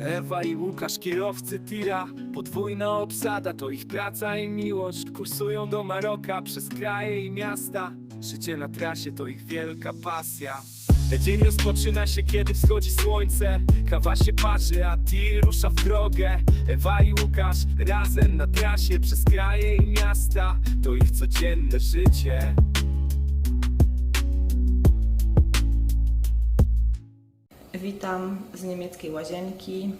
Ewa i Łukasz, kierowcy tira. Podwójna obsada, to ich praca i miłość. Kursują do Maroka przez kraje i miasta. Życie na trasie to ich wielka pasja. Dzień rozpoczyna się, kiedy wschodzi słońce. Kawa się parzy, a tir rusza w drogę. Ewa i Łukasz razem na trasie Przez kraje i miasta. To ich codzienne życie Witam z niemieckiej łazienki.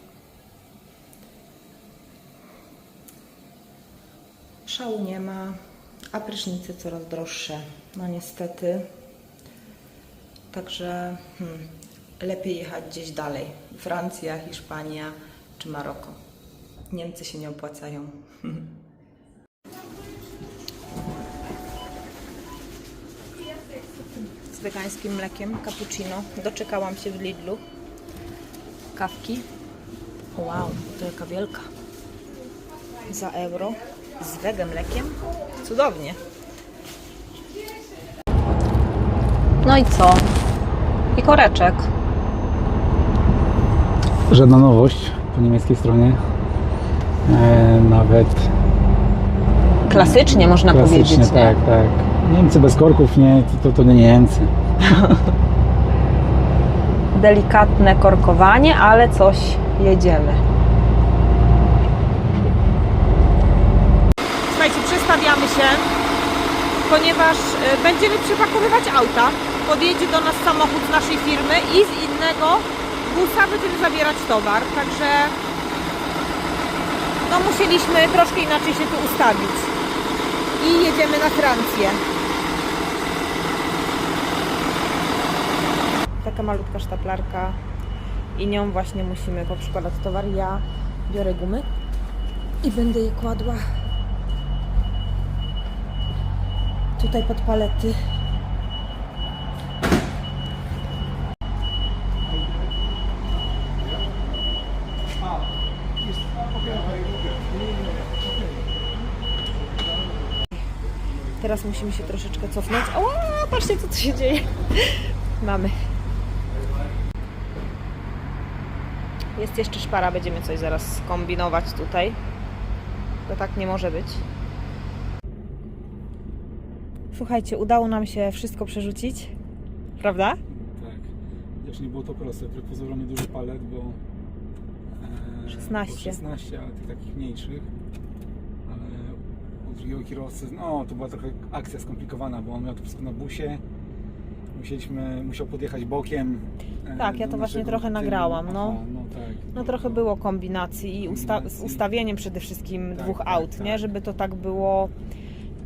Szału nie ma, a prysznice coraz droższe. No niestety. Także hmm, lepiej jechać gdzieś dalej. Francja, Hiszpania czy Maroko. Niemcy się nie opłacają. z wegańskim mlekiem, cappuccino. Doczekałam się w Lidlu. Kawki. Wow, to jaka wielka. Za euro. Z wege mlekiem. Cudownie. No i co? I koreczek. Żadna nowość po niemieckiej stronie. E, nawet Klasycznie można klasycznie, powiedzieć, nie? tak, tak. Niemcy bez korków, nie, to, to, to nie Niemcy. Delikatne korkowanie, ale coś jedziemy. Słuchajcie, przestawiamy się, ponieważ e, będziemy przepakowywać auta. Podjedzie do nas samochód z naszej firmy i z innego busa będziemy zabierać towar. Także no musieliśmy troszkę inaczej się tu ustawić. I jedziemy na Francję. Taka malutka sztaplarka i nią właśnie musimy poprzykładać towar. Ja biorę gumy i będę je kładła tutaj pod palety. Teraz musimy się troszeczkę cofnąć. O, patrzcie co tu się dzieje. Mamy. Jest jeszcze szpara, będziemy coś zaraz kombinować tutaj. To tak nie może być. Słuchajcie, udało nam się wszystko przerzucić. Prawda? Tak. Chociaż nie było to proste. Pozornie duży palet, bo e, 16. było 16, ale tych takich mniejszych. Ale u drugiego kierowcy, no to była trochę akcja skomplikowana, bo on miał to wszystko na busie. Musieliśmy, musiał podjechać bokiem. e, Tak, ja to właśnie trochę tyłu. nagrałam, no. Aha, no. No trochę było kombinacji i usta- z ustawieniem przede wszystkim Tak, dwóch tak, aut, tak. nie? Żeby to tak było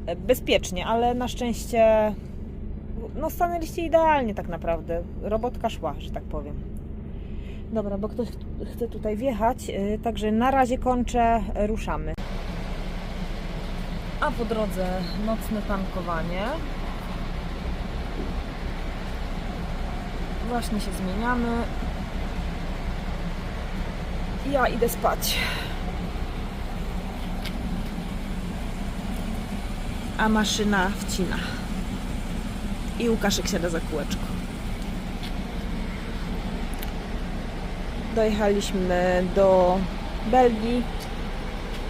e, bezpiecznie, ale na szczęście no stanęliście idealnie tak naprawdę. Robotka szła, że tak powiem. Dobra, bo ktoś ch- chce tutaj wjechać, y, także na razie kończę, y, ruszamy. A po drodze nocne tankowanie. Właśnie się zmieniamy. Ja idę spać. A maszyna wcina. I Łukaszek siada za kółeczko. Dojechaliśmy do Belgii.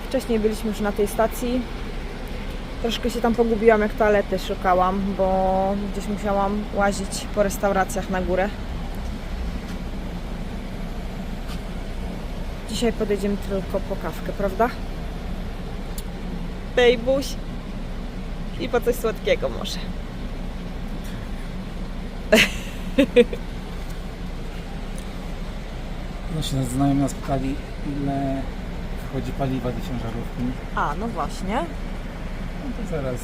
Wcześniej byliśmy już na tej stacji. Troszkę się tam pogubiłam, jak toalety szukałam, bo gdzieś musiałam łazić po restauracjach na górę. Dzisiaj podejdziemy tylko po kawkę, prawda? Bejbuś. I po coś słodkiego może. Nasi znajomi nas pytali, ile wchodzi paliwa do ciężarówki. A, no właśnie. No to zaraz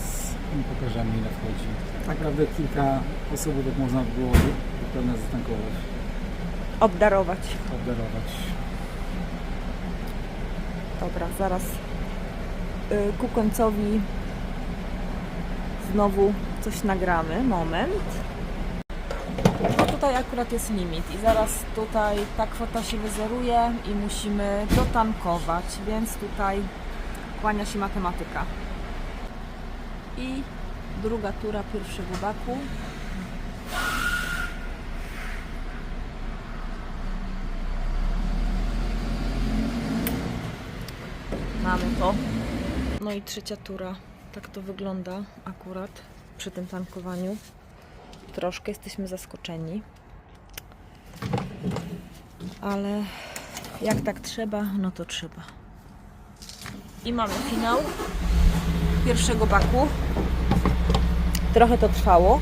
im pokażemy ile wchodzi. Tak naprawdę kilka osobówek można było do pełna zatankować, Obdarować. obdarować. Dobra, zaraz y, ku końcowi znowu coś nagramy. Moment. No tutaj akurat jest limit i zaraz tutaj ta kwota się wyzeruje i musimy dotankować, więc tutaj kłania się matematyka. I druga tura pierwszego baku. Mamy to. No i trzecia tura. Tak to wygląda akurat przy tym tankowaniu. Troszkę jesteśmy zaskoczeni. Ale jak tak trzeba, no to trzeba. I mamy finał pierwszego baku. Trochę to trwało.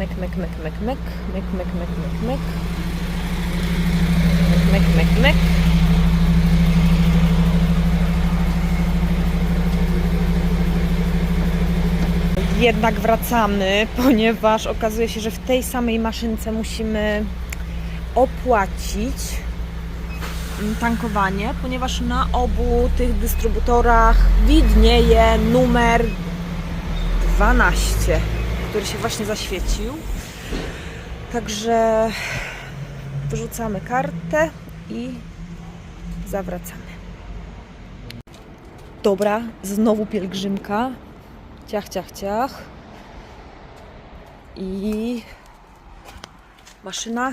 Myk, myk, myk, myk, myk, myk, myk, myk, myk, myk. Myk, myk, myk. Jednak wracamy, ponieważ okazuje się, że w tej samej maszynce musimy opłacić tankowanie, ponieważ na obu tych dystrybutorach widnieje numer 12, który się właśnie zaświecił. Także wyrzucamy kartę i zawracamy. Dobra, znowu pielgrzymka. Ciach, ciach, ciach. I maszyna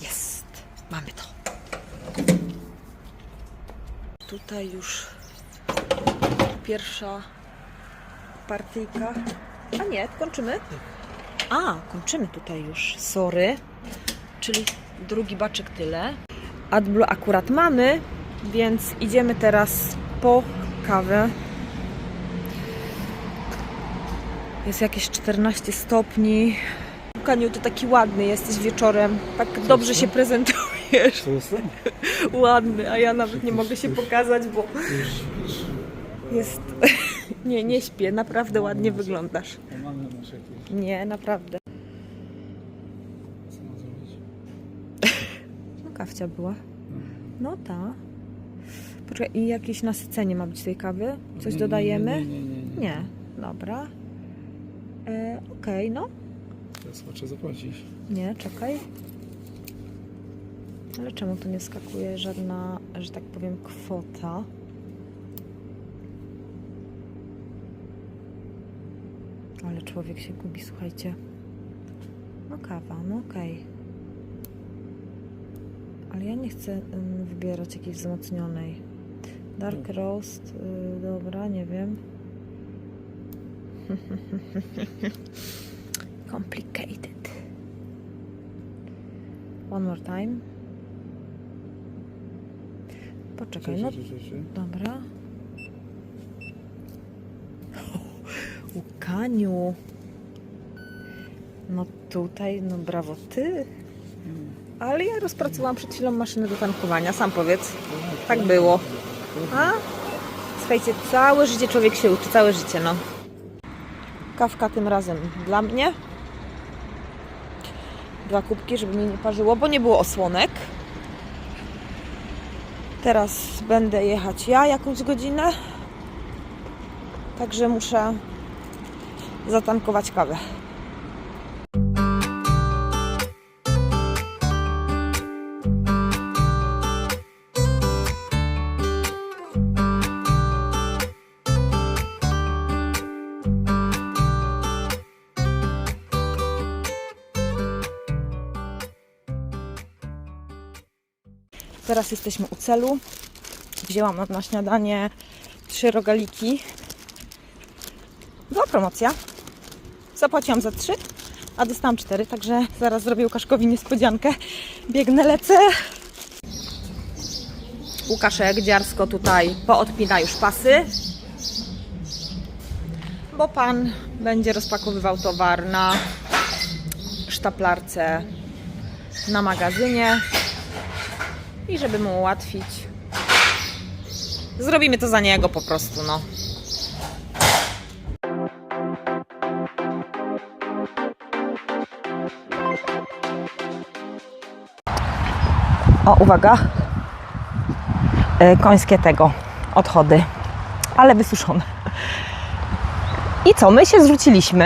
jest. Mamy to. Tutaj już pierwsza partyjka. A nie, kończymy? A, kończymy tutaj już. Sorry. Czyli drugi baczek tyle. AdBlue akurat mamy, więc idziemy teraz po kawę. Jest jakieś 14 stopni. Kaniu, ty taki ładny jesteś wieczorem. Tak dobrze się prezentujesz. Co jest to? Ładny, a ja nawet nie mogę się pokazać, bo jest... Nie, nie śpię. Naprawdę ładnie wyglądasz. Nie, naprawdę. Co mam zrobić? No kawcia była. No ta. Poczekaj, i jakieś nasycenie ma być tej kawy? Coś Nie, dodajemy? Nie, nie, nie. nie, nie. Nie. Dobra. E, Okej, no. Teraz trzeba zapłacić. Nie, czekaj. Ale czemu tu nie skakuje żadna, że tak powiem, kwota? Ale człowiek się gubi, słuchajcie. No kawa, no okej. Ale ja nie chcę wybierać jakiejś wzmocnionej. Dark roast, y, dobra, nie wiem. Complicated. One more time. Poczekaj, no dobra. Łukaniu. No tutaj, no brawo ty. Ale ja rozpracowałam przed chwilą maszynę do tankowania, sam powiedz. Tak było. A? Słuchajcie, całe życie człowiek się uczy, całe życie, no. Kawka tym razem dla mnie. Dwa kubki, żeby mnie nie parzyło, bo nie było osłonek. Teraz będę jechać ja jakąś godzinę. Także muszę zatankować kawę. Teraz jesteśmy u celu. Wzięłam na śniadanie trzy rogaliki. Była promocja. Zapłaciłam za trzy, a dostałam cztery, także zaraz zrobię Łukaszkowi niespodziankę. Biegnę, lecę. Łukaszek dziarsko tutaj poodpina już pasy, bo pan będzie rozpakowywał towar na sztaplarce na magazynie i żeby mu ułatwić, zrobimy to za niego po prostu, no. O, uwaga. E, Końskie tego, odchody, ale wysuszone. I co, my się zrzuciliśmy.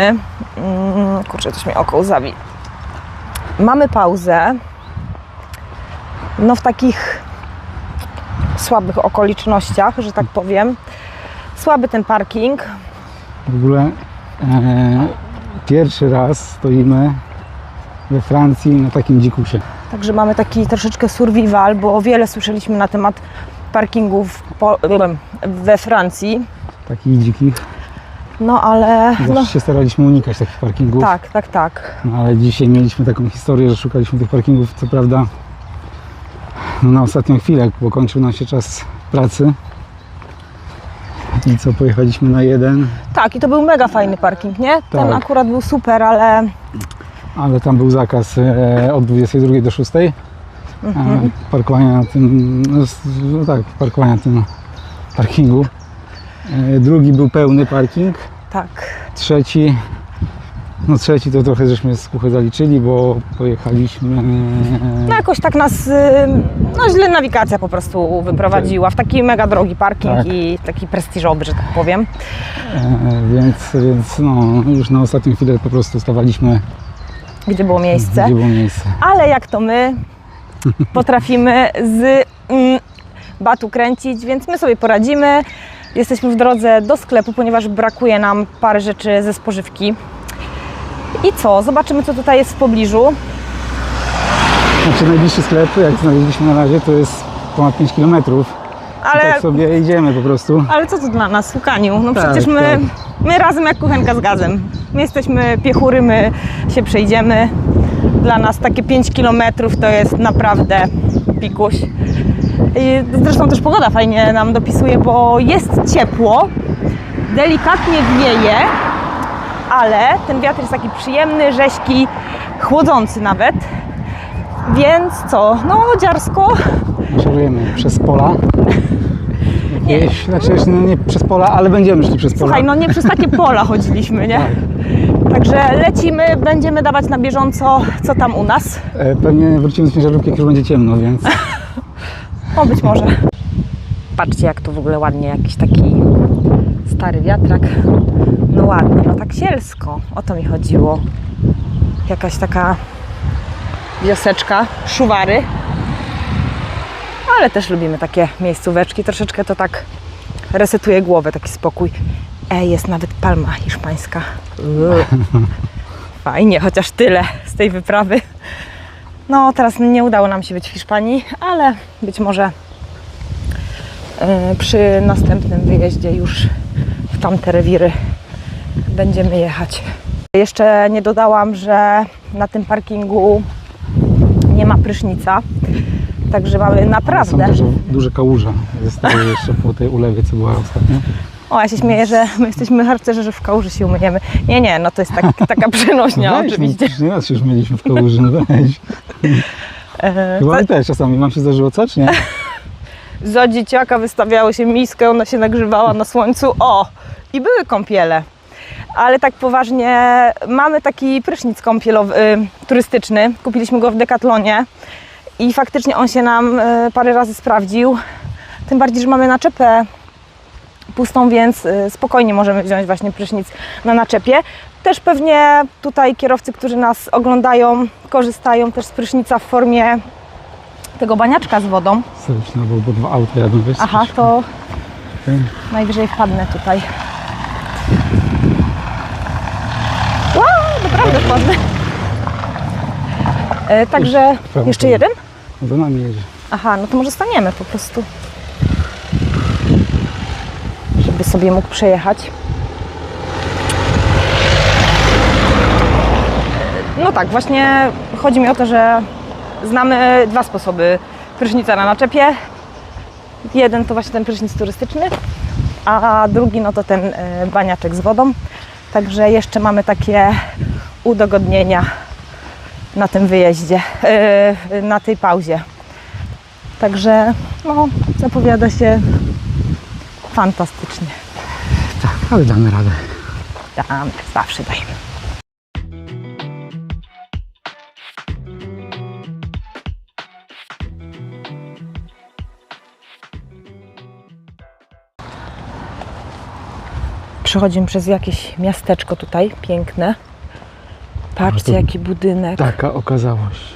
Mm, Kurczę, coś mi oko łzawi. Mamy pauzę no w takich słabych okolicznościach, że tak powiem. Słaby ten parking. W ogóle e, Pierwszy raz stoimy we Francji na takim dzikusie. Także mamy taki troszeczkę survival, bo o wiele słyszeliśmy na temat parkingów po, we Francji. Takich dzikich. No ale. Zawsze No, się staraliśmy unikać takich parkingów. tak, tak, tak. No, ale dzisiaj mieliśmy taką historię, że szukaliśmy tych parkingów, co prawda no, na ostatnią chwilę, bo kończył nam się czas pracy. I co, pojechaliśmy na jeden, Tak, i to był mega fajny parking, nie? Ten Tak. akurat był super, ale ale tam był zakaz e, od 22 do 6 e, parkowania na tym, no, no tak, parkowania na tym parkingu. E, drugi był pełny parking, tak. trzeci, no trzeci to trochę żeśmy z kuchy zaliczyli, bo pojechaliśmy No jakoś tak nas, y, no źle nawigacja po prostu wyprowadziła w taki mega drogi parking Tak. i taki prestiżowy, że tak powiem. E, więc, więc no, już na ostatnią chwilę po prostu stawaliśmy, Gdzie było miejsce. gdzie było miejsce. Ale jak to my potrafimy z mm, batu kręcić, więc my sobie poradzimy. Jesteśmy w drodze do sklepu, ponieważ brakuje nam parę rzeczy ze spożywki. I co? Zobaczymy, co tutaj jest w pobliżu. Znaczy najbliższy sklep, jak znaleźliśmy na razie, to jest ponad 5 km. Ale, Tak sobie idziemy po prostu. ale co to dla nas, Łukaniu? No Tak, przecież my, tak. my razem jak kuchenka z gazem. My jesteśmy piechury, my się przejdziemy. Dla nas takie 5 km to jest naprawdę pikuś. I Zresztą też pogoda fajnie nam dopisuje, bo jest ciepło, delikatnie wieje, ale ten wiatr jest taki przyjemny, rześki, chłodzący nawet. Więc co? No dziarsko, Szarujemy przez pola. Jakieś, znaczy jeszcze no nie przez pola, ale będziemy szli przez pola. Słuchaj, no nie przez takie pola chodziliśmy, nie? Także lecimy, będziemy dawać na bieżąco, co tam u nas. E, Pewnie wrócimy z ciężarówki, jak już będzie ciemno, więc O, być może. Patrzcie, jak tu w ogóle ładnie, jakiś taki stary wiatrak. No ładnie, no tak sielsko. O to mi chodziło. Jakaś taka wioseczka, szuwary. Ale też lubimy takie miejscóweczki. Troszeczkę to tak resetuje głowę, taki spokój. Ej, jest nawet palma hiszpańska. Fajnie, chociaż tyle z tej wyprawy. No, teraz nie udało nam się być w Hiszpanii, ale być może e, przy następnym wyjeździe już w tamte rewiry będziemy jechać. Jeszcze nie dodałam, że na tym parkingu nie ma prysznica, także mamy są naprawdę. duże, duże kałuże. Zostały jeszcze po tej ulewie, co była ostatnio. O, ja się śmieję, że my jesteśmy harcerzy, że w kałuży się umyjemy. Nie, nie, no to jest tak, taka przenośnia Weź, oczywiście. No, nie raz już mieliśmy w kałuży, no weź. E, Chyba my też czasami, wam się zdarzyło co, czy nie? za dzieciaka wystawiało się miskę, ona się nagrzewała na słońcu. O! I były kąpiele. Ale tak poważnie, mamy taki prysznic kąpielowy, y, turystyczny. Kupiliśmy go w Decathlonie i faktycznie on się nam y, parę razy sprawdził. Tym bardziej, że mamy naczepę pustą, więc y, spokojnie możemy wziąć właśnie prysznic na naczepie. Też pewnie tutaj kierowcy, którzy nas oglądają, korzystają też z prysznica w formie tego baniaczka z wodą. Serdecznie, no bo, dwa auta jadą, wiesz? Aha, to Okej. najwyżej wpadnę tutaj. Wow, E, także prawo, jeszcze jeden? Za nami jedzie. Aha, no to może staniemy po prostu. Żeby sobie mógł przejechać. No tak, właśnie chodzi mi o to, że znamy dwa sposoby prysznica na naczepie. Jeden to właśnie ten prysznic turystyczny, a drugi no to ten e, baniaczek z wodą. Także jeszcze mamy takie udogodnienia na tym wyjeździe, e, na tej pauzie. Także no, zapowiada się fantastycznie. Tak, ale damy radę. Tam zawsze dajemy. Przechodzimy przez jakieś miasteczko tutaj, piękne. Patrzcie, to- jaki budynek. Taka okazałość.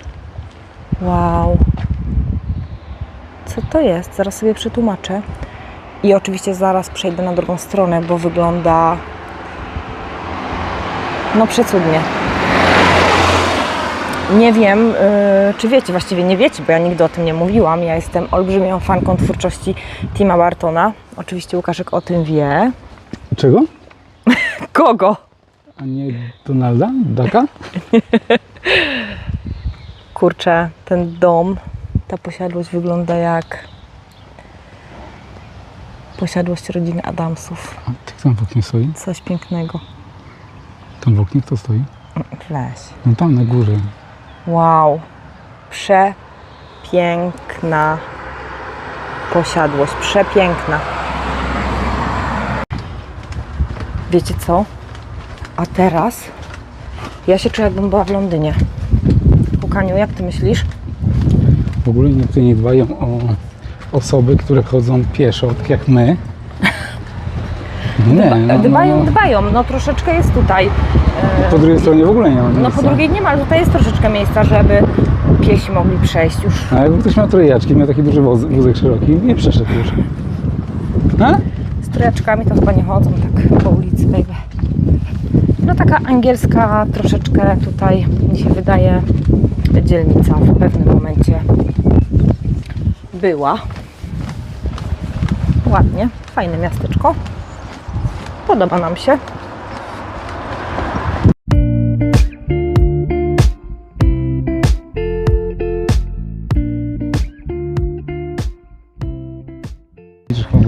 Wow. Co to jest? Zaraz sobie przetłumaczę. I oczywiście zaraz przejdę na drugą stronę, bo wygląda No przecudnie. Nie wiem, yy, czy wiecie, właściwie nie wiecie, bo ja nigdy o tym nie mówiłam. Ja jestem olbrzymią fanką twórczości Tima Bartona. Oczywiście Łukaszek o tym wie. Czego? Kogo? A nie Donalda? Daka? Kurczę, ten dom, ta posiadłość wygląda jak posiadłość rodziny Adamsów. A tak tam w oknie stoi? Coś pięknego. Tam w oknie kto stoi? Weź. No tam na górze. Wow. Przepiękna posiadłość. Przepiękna. Wiecie co? A teraz ja się czuję jakbym była w Londynie. Pukaniu, jak ty myślisz? W ogóle niektórzy nie dbają o osoby, które chodzą pieszo, tak jak my. Nie, no, dbają, no, no. dbają. No troszeczkę jest tutaj. e, Po drugiej stronie w ogóle nie ma No miejsca. po drugiej nie ma, ale tutaj jest troszeczkę miejsca, żeby piesi mogli przejść już. A jakby ktoś miał trojaczki, miał taki duży woz, wózek szeroki, nie przeszedł już. A? Z trójeczkami to chyba nie chodzą tak po ulicy, baby. No taka angielska troszeczkę tutaj mi się wydaje dzielnica w pewnym momencie była. Ładnie, fajne miasteczko. Podoba nam się.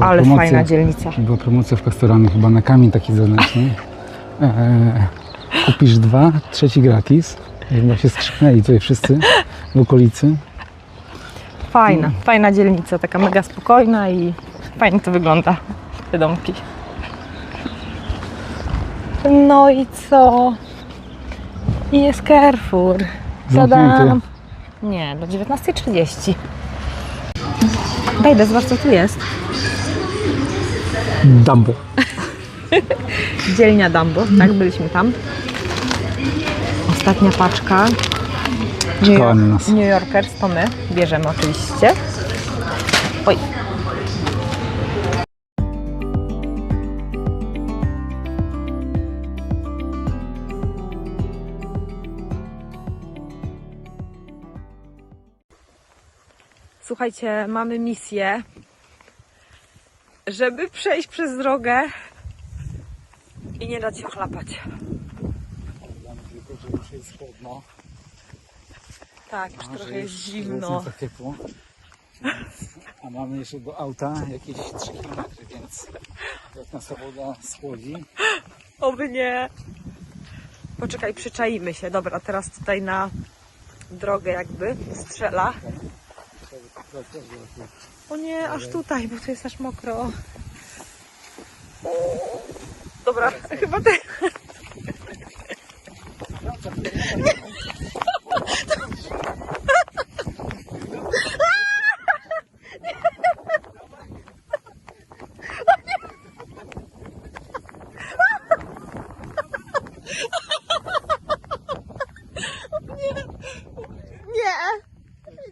Ale promocja, fajna dzielnica. Była promocja w Kastorany, chyba na kamień taki zaznaczny. Eee, kupisz dwa, trzeci gratis. Chyba się skrzyknęli tutaj wszyscy w okolicy. Fajna, fajna dzielnica, taka mega spokojna i fajnie to wygląda, te domki. No i co? I jest Carrefour. Zadam. Nie, do 19.30. Daj, zobacz co tu jest. Dumbo. Dzielnia Dumbo, tak, byliśmy tam. Ostatnia paczka. New, nas. New Yorkers to my, bierzemy oczywiście. Oj. Słuchajcie, mamy misję, żeby przejść przez drogę i nie dać się ochlapać. Tylko, że już jest chłodno. Tak, już a, trochę jest zimno. jest za ciepło. A mamy jeszcze do auta jakieś 3 km, więc jak nas woda schłodzi, Oby nie. Poczekaj, przyczaimy się. Dobra, teraz tutaj na drogę jakby strzela. O nie, aż tutaj, bo tu jest aż mokro. Dobra, chyba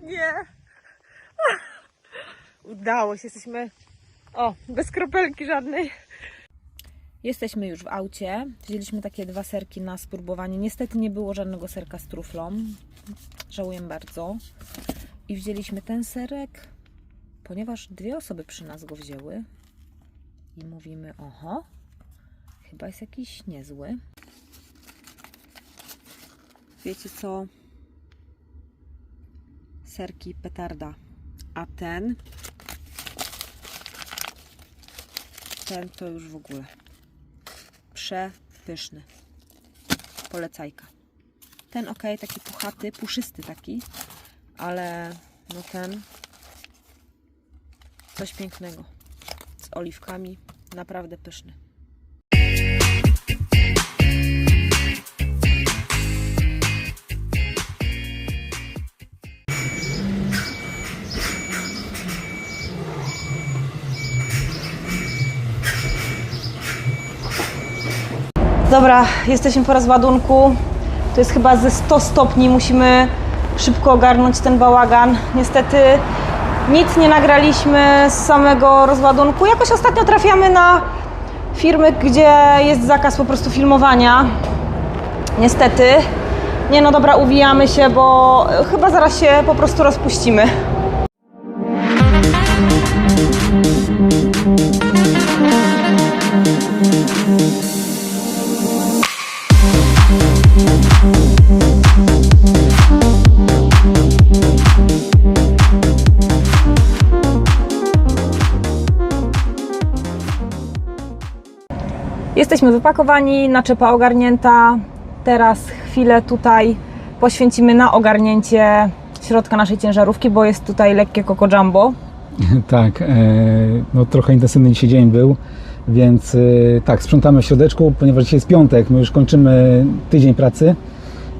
nie. Udało się, jesteśmy. O, bez kropelki żadnej. Jesteśmy już w aucie. Wzięliśmy takie dwa serki na spróbowanie. Niestety nie było żadnego serka z truflą. Żałuję bardzo. I wzięliśmy ten serek, ponieważ dwie osoby przy nas go wzięły. I mówimy, oho, chyba jest jakiś niezły. Wiecie co? serki petarda. A ten ten to już w ogóle przepyszny. Polecajka. Ten ok, taki puchaty, puszysty taki, ale no ten coś pięknego. Z oliwkami, naprawdę pyszny. Dobra, jesteśmy po rozładunku. To jest chyba ze 100 stopni. Musimy szybko ogarnąć ten bałagan. Niestety nic nie nagraliśmy z samego rozładunku. Jakoś ostatnio trafiamy na firmy, gdzie jest zakaz po prostu filmowania. Niestety. Nie no dobra, uwijamy się, bo chyba zaraz się po prostu rozpuścimy. Jesteśmy wypakowani, naczepa ogarnięta. Teraz chwilę tutaj poświęcimy na ogarnięcie środka naszej ciężarówki, bo jest tutaj lekkie Coco Jumbo. Tak, e, no trochę intensywny dzisiaj dzień był, więc e, tak, sprzątamy w środeczku, ponieważ dzisiaj jest piątek, my już kończymy tydzień pracy.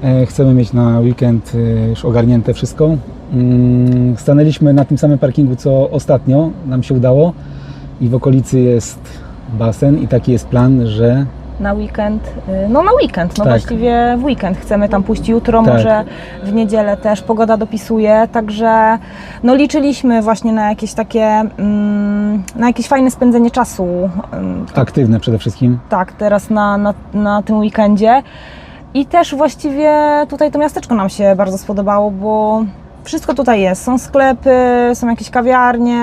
E, Chcemy mieć na weekend już ogarnięte wszystko. Mm, Stanęliśmy na tym samym parkingu co ostatnio, nam się udało i w okolicy jest basen i taki jest plan, że Na weekend, y, no na weekend, no Tak. właściwie w weekend chcemy tam pójść jutro, Tak. może w niedzielę też, pogoda dopisuje, także no liczyliśmy właśnie na jakieś takie, mm, na jakieś fajne spędzenie czasu, ym, aktywne przede wszystkim. tak, teraz na, na, na tym weekendzie. I też właściwie tutaj to miasteczko nam się bardzo spodobało, bo wszystko tutaj jest. Są sklepy, są jakieś kawiarnie,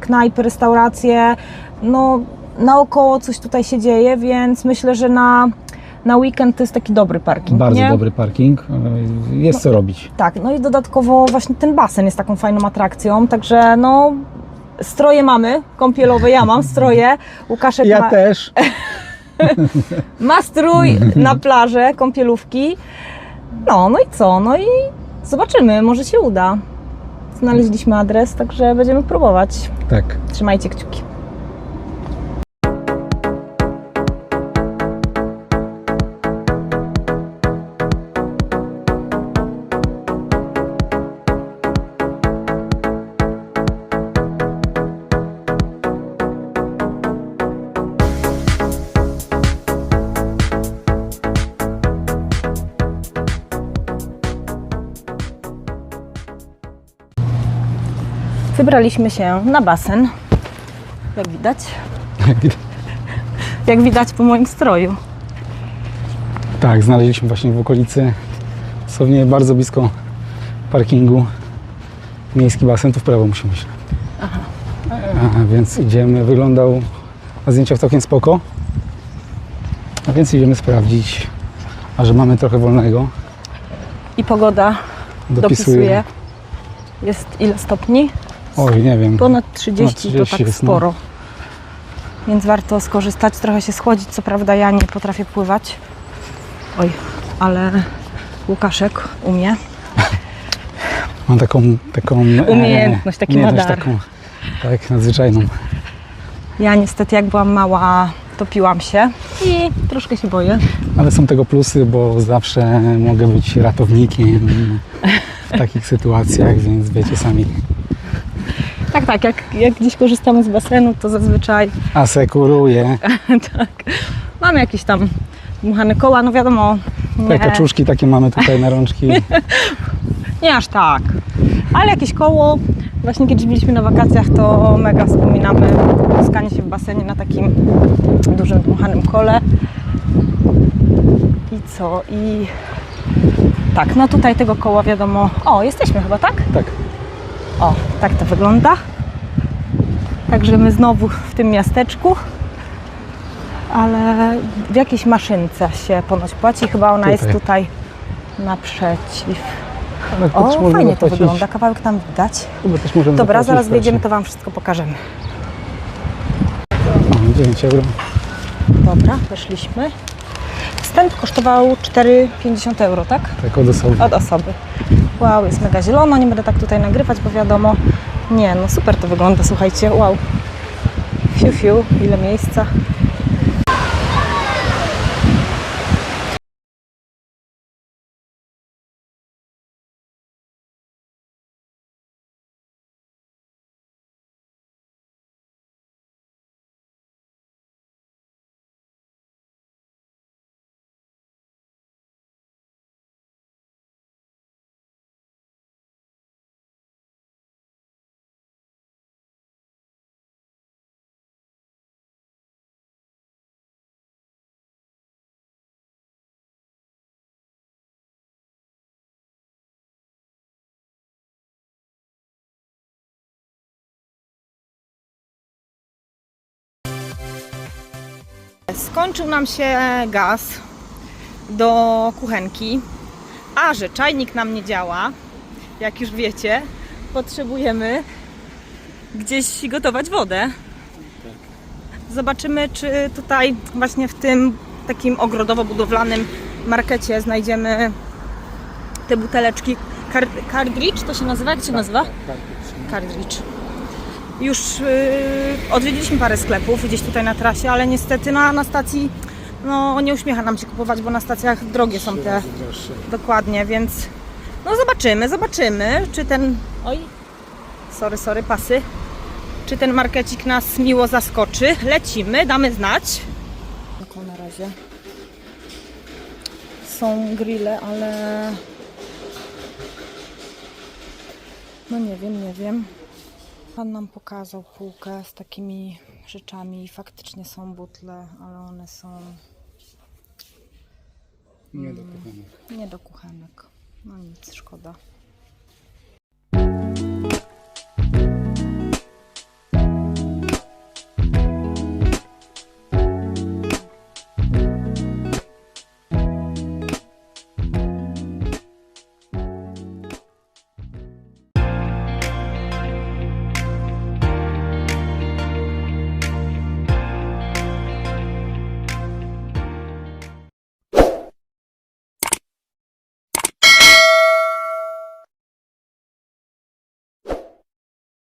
knajpy, restauracje. No, naokoło coś tutaj się dzieje, więc myślę, że na, na weekend to jest taki dobry parking. Bardzo nie? dobry parking, e, jest co robić. Tak, no i dodatkowo właśnie ten basen jest taką fajną atrakcją, także no stroje mamy, kąpielowe, ja mam stroje, Łukaszek Ja ma, też. ma strój na plażę, kąpielówki. No, no i co? No i zobaczymy, może się uda. Znaleźliśmy adres, także będziemy próbować. Tak. Trzymajcie kciuki. Wybraliśmy się na basen, jak widać. Jak widać po moim stroju. Tak, znaleźliśmy właśnie w okolicy, dosłownie bardzo blisko parkingu, miejski basen, tu w prawo musimy iść. A, więc idziemy, wyglądał na zdjęciach całkiem spoko. A więc idziemy sprawdzić, a że mamy trochę wolnego, I pogoda dopisuje. dopisuje. Jest ile stopni? Oj, nie wiem, Ponad 30, Ponad 30 to tak jest, no. sporo. Więc warto skorzystać, trochę się schłodzić. Co prawda ja nie potrafię pływać. Oj, ale Łukaszek umie. mam taką, taką e, Umiejętność, taki umiejętność madar. taką, tak, nadzwyczajną. Ja niestety jak byłam mała, topiłam się i troszkę się boję. Ale są tego plusy, bo zawsze mogę być ratownikiem w takich sytuacjach, więc wiecie sami. Tak, tak, jak, jak gdzieś korzystamy z basenu, to zazwyczaj Asekuruję. tak. Mamy jakieś tam dmuchane koła, no wiadomo, nie, Te kaczuszki takie mamy tutaj na rączki. nie aż tak. Ale jakieś koło, właśnie kiedyś byliśmy na wakacjach, to mega wspominamy spotkanie się w basenie na takim dużym dmuchanym kole. I co? I tak, no tutaj tego koła wiadomo. O, jesteśmy chyba, tak? Tak. O, tak to wygląda. Także my znowu w tym miasteczku, ale w jakiejś maszynce się ponoć płaci. Chyba ona jest Tutaj. naprzeciw. Ale O, fajnie to zapłacić. wygląda, kawałek tam widać. Chyba też możemy Dobra, zaraz wejdziemy, to Wam wszystko pokażemy. O, 9 euro. Dobra, weszliśmy. Wstęp kosztował 4,50 euro, tak? Tak od osoby. Od osoby. Wow, jest mega zielono, nie będę tak tutaj nagrywać, bo wiadomo. Nie, no super to wygląda, słuchajcie, wow. Fiu, fiu, ile miejsca. Skończył nam się gaz do kuchenki, a że czajnik nam nie działa, jak już wiecie, potrzebujemy gdzieś gotować wodę. Zobaczymy, czy tutaj właśnie w tym takim ogrodowo-budowlanym markecie znajdziemy te buteleczki. Car- Cardridge to się nazywa? Jak się nazywa? Tak, tak, tak. Cardridge. Już yy, odwiedziliśmy parę sklepów gdzieś tutaj na trasie, ale niestety na, na stacji no, nie uśmiecha nam się kupować, bo na stacjach drogie są te. Dokładnie, więc no zobaczymy, zobaczymy, czy ten. Oj, sorry, sorry, pasy. Czy ten markecik nas miło zaskoczy. Lecimy, damy znać. Taką na razie. Są grille, ale. No nie wiem, nie wiem. Pan nam pokazał półkę z takimi rzeczami i faktycznie są butle, ale one są Nie do kuchenek. nie do kuchenek. No nic, szkoda.